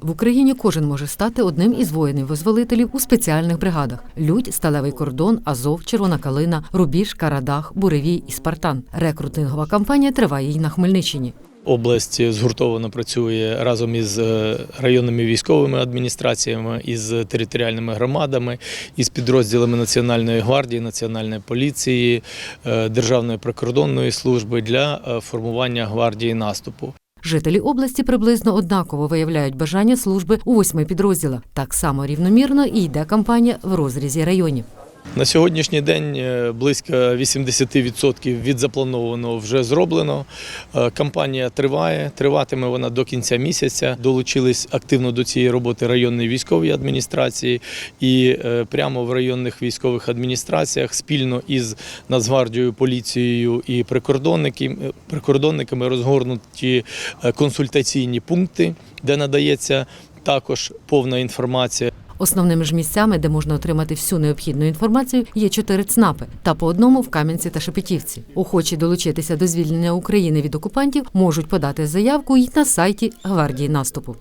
В Україні кожен може стати одним із воїнів-визволителів у спеціальних бригадах: Людь, Сталевий кордон, Азов, Червона калина, Рубіж, Карадах, Буревій і Спартан. Рекрутингова кампанія триває й на Хмельниччині. Область згуртовано працює разом із е, районними військовими адміністраціями, із територіальними громадами, із підрозділами Національної гвардії, Національної поліції, е, Державної прикордонної служби для е, формування гвардії наступу. Жителі області приблизно однаково виявляють бажання служби у восьми підрозділах. Так само рівномірно і йде кампанія в розрізі районів. На сьогоднішній день е, близько 80% від запланованого вже зроблено. Е, Кампанія триває, триватиме вона до кінця місяця. Долучились активно до цієї роботи районні військові адміністрації і е, прямо в районних військових адміністраціях спільно із Нацгвардією, поліцією і прикордонниками розгорнуті консультаційні пункти, де надається також повна інформація. Основними ж місцями, де можна отримати всю необхідну інформацію, є чотири ЦНАПи та по одному в Кам'янці та Шепетівці. Охочі долучитися до звільнення України від окупантів можуть подати заявку й на сайті гвардії наступу.